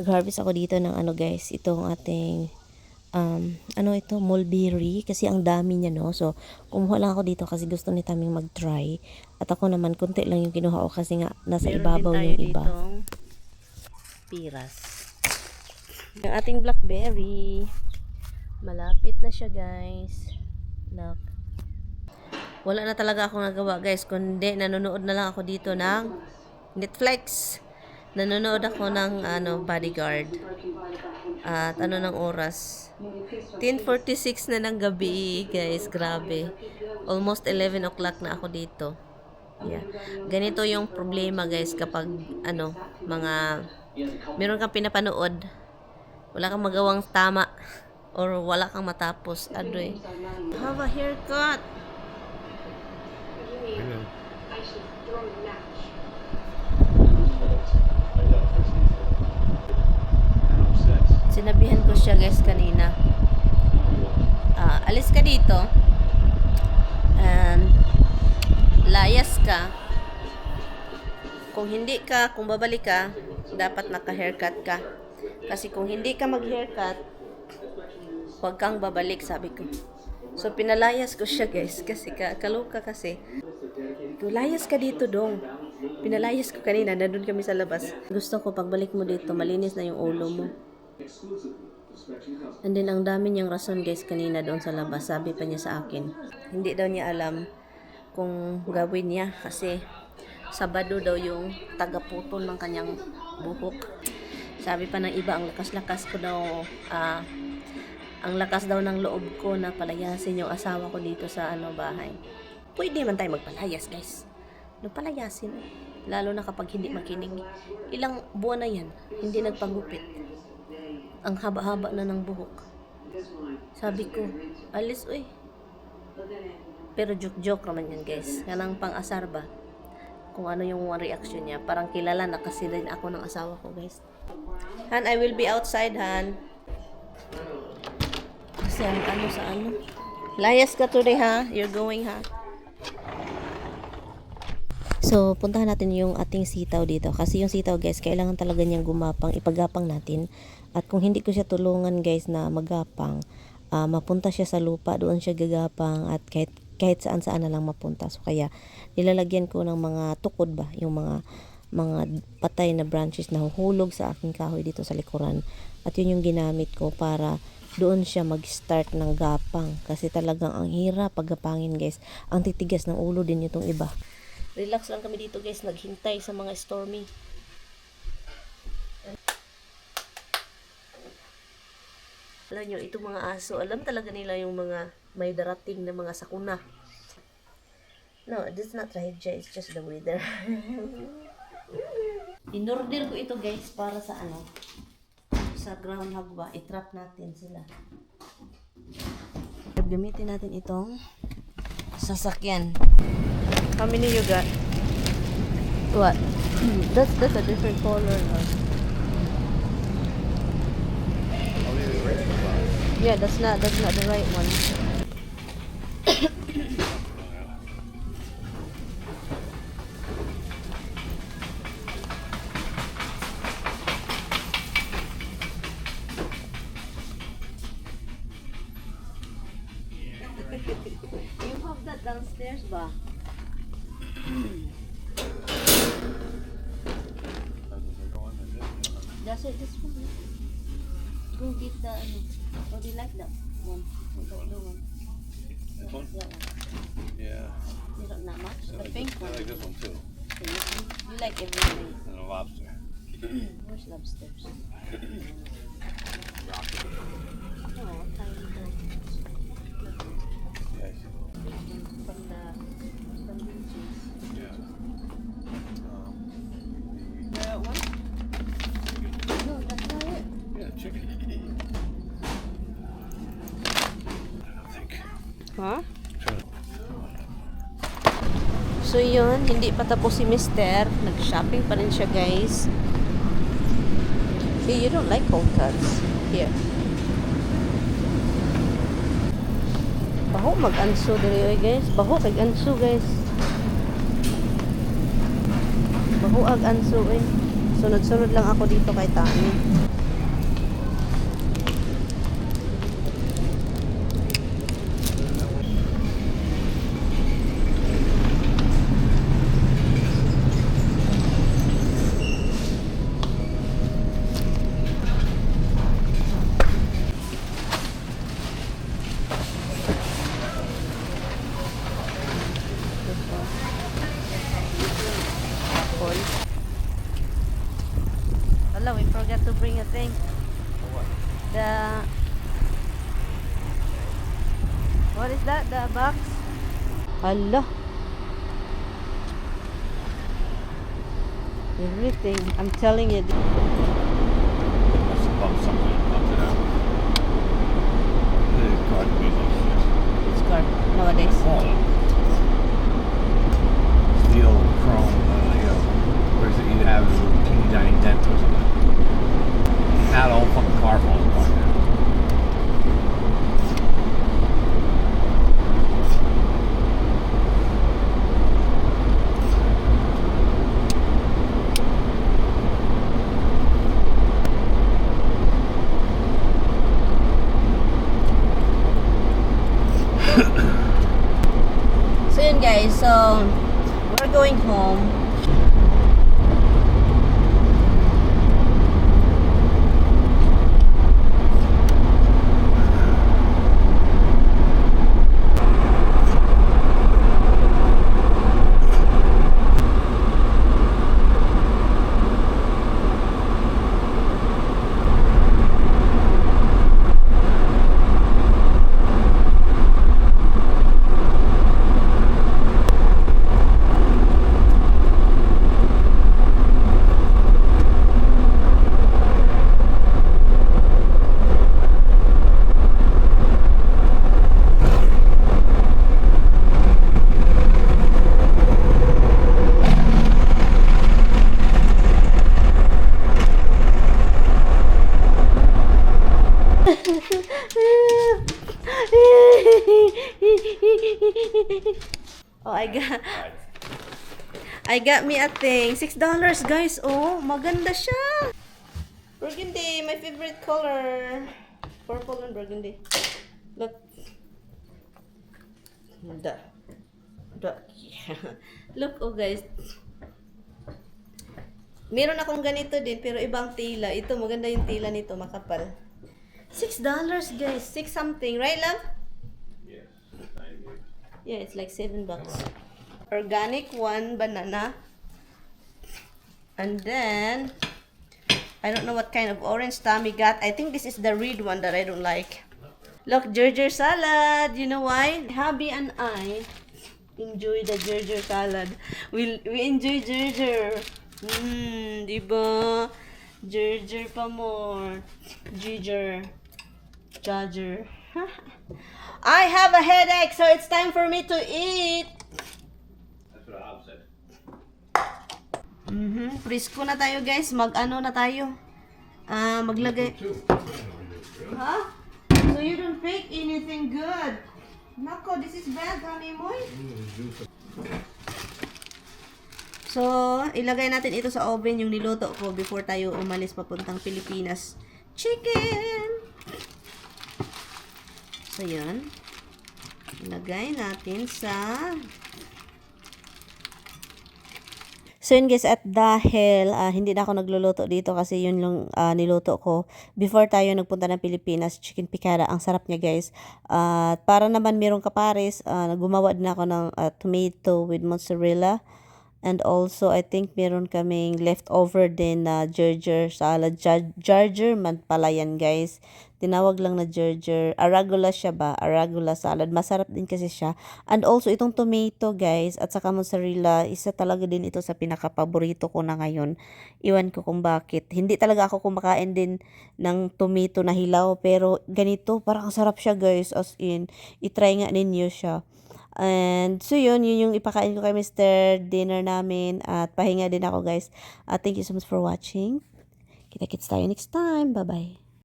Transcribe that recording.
Nag-harvest ako dito ng ano guys, itong ating um, ano ito, mulberry kasi ang dami niya no. So, kumuha lang ako dito kasi gusto ni Taming mag-try. At ako naman, konti lang yung kinuha ko kasi nga nasa ibabaw yung iba. Piras. Yung ating blackberry. Malapit na siya guys. Look. Wala na talaga akong nagawa guys. Kundi nanonood na lang ako dito ng Netflix. Nanonood ako ng ano, bodyguard. At ano ng oras? 10.46 na ng gabi guys. Grabe. Almost 11 o'clock na ako dito. Yeah. Ganito yung problema guys kapag ano, mga meron kang pinapanood, wala kang magawang tama or wala kang matapos. Adoy. Have a haircut. Sinabihan ko siya guys kanina. Ah, alis ka dito. And layas ka. Kung hindi ka, kung babalik ka, dapat naka-haircut ka. Kasi kung hindi ka mag-haircut, huwag kang babalik, sabi ko. So, pinalayas ko siya, guys. Kasi, ka, kaloka kasi. Layas ka dito, dong. Pinalayas ko kanina, nandun kami sa labas. Gusto ko, pagbalik mo dito, malinis na yung ulo mo. And then, ang dami niyang rason, guys, kanina doon sa labas. Sabi pa niya sa akin. Hindi daw niya alam kung gawin niya kasi Sabado daw yung tagaputol ng kanyang buhok. Sabi pa ng iba, ang lakas-lakas ko daw, ah, ang lakas daw ng loob ko na palayasin yung asawa ko dito sa ano bahay. Pwede man tayo magpalayas, guys. No, palayasin. Lalo na kapag hindi makinig. Ilang buwan na yan, hindi nagpagupit. Ang haba-haba na ng buhok. Sabi ko, alis, uy. Pero joke-joke naman yan, guys. Yan ang pang-asar ba? Kung ano yung reaction niya. Parang kilala na kasi rin ako ng asawa ko, guys. Han, I will be outside, Han. Kasi ang ano sa ano. Layas ka today, ha? You're going, ha? So, puntahan natin yung ating sitaw dito. Kasi yung sitaw, guys, kailangan talaga niyang gumapang. Ipagapang natin. At kung hindi ko siya tulungan, guys, na magapang, ah, mapunta siya sa lupa. Doon siya gagapang. At kahit, kahit saan saan na lang mapunta. So, kaya, nilalagyan ko ng mga tukod ba? Yung mga mga patay na branches na huhulog sa aking kahoy dito sa likuran. At yun yung ginamit ko para doon siya mag-start ng gapang. Kasi talagang ang hirap paggapangin guys. Ang titigas ng ulo din itong iba. Relax lang kami dito guys. Naghintay sa mga stormy. Alam nyo, itong mga aso, alam talaga nila yung mga may darating na mga sakuna. No, this is not Rahidja, it's just the weather. Inorder ko ito guys para sa ano, sa groundhog ba, itrap natin sila. Gamitin natin itong sasakyan. How many you got? What? That's that's a different color. Yeah, that's not that's not the right one. ba? That's it, this one. Go get the, ano, oh, do you like that one? The, one. This one? That one. Yeah. You don't not much? I The like, pink this, one. I like this one too. Okay, you, you like everything. And a lobster. Where's lobsters? Huh? To- So yun, hindi pa tapos si Mister. Nag-shopping pa rin siya guys. Hey, you don't like cold cuts. Here. Baho mag-anso diri oy, guys. Baho kag anso guys. Baho ag anso eh. Sunod-sunod lang ako dito kay Tami. Bring a thing. The what is that? The box? Allah. Everything. I'm telling you. Something home. oh, I got I got me a thing. Six dollars, guys. Oh, maganda siya. Burgundy, my favorite color. Purple and burgundy. Look. Da. Da. Look, oh guys. Meron akong ganito din, pero ibang tila. Ito, maganda yung tila nito, makapal. Six dollars, guys. Six something. Right, love? Yeah, it's like seven bucks. Organic one banana. And then, I don't know what kind of orange Tommy got. I think this is the red one that I don't like. Look, Gerger salad. You know why? Hubby and I enjoy the Gerger salad. We, we enjoy Gerger. Mmm, diba? Gerger pa more. Ginger. Judger. I have a headache, so it's time for me to eat. That's what Hobbs said. Mhm. Frisco na tayo, guys. Mag-ano na tayo. Ah, maglagay. Ha? So you don't bake anything good. Nako, this is bad, honey moy. So, ilagay natin ito sa oven yung niluto ko before tayo umalis papuntang Pilipinas. Chicken! So, yun. Ilagay natin sa So yun guys, at dahil ah, hindi na ako nagluluto dito kasi yun lang ah, niluto ko before tayo nagpunta ng Pilipinas, chicken picada, ang sarap niya guys. At para naman merong kapares, uh, gumawa din ako ng ah, tomato with mozzarella. And also, I think meron kaming leftover din na Gerger salad. Gerger man pala yan, guys. Tinawag lang na Gerger. Arugula siya ba? Arugula salad. Masarap din kasi siya. And also, itong tomato, guys, at saka mozzarella, isa talaga din ito sa pinaka-paborito ko na ngayon. Iwan ko kung bakit. Hindi talaga ako kumakain din ng tomato na hilaw, pero ganito, parang ang sarap siya, guys. As in, itry nga ninyo siya. And so yun, yun yung ipakain ko kay Mr. Dinner namin at pahinga din ako guys. At thank you so much for watching. Kita-kits tayo next time. Bye-bye.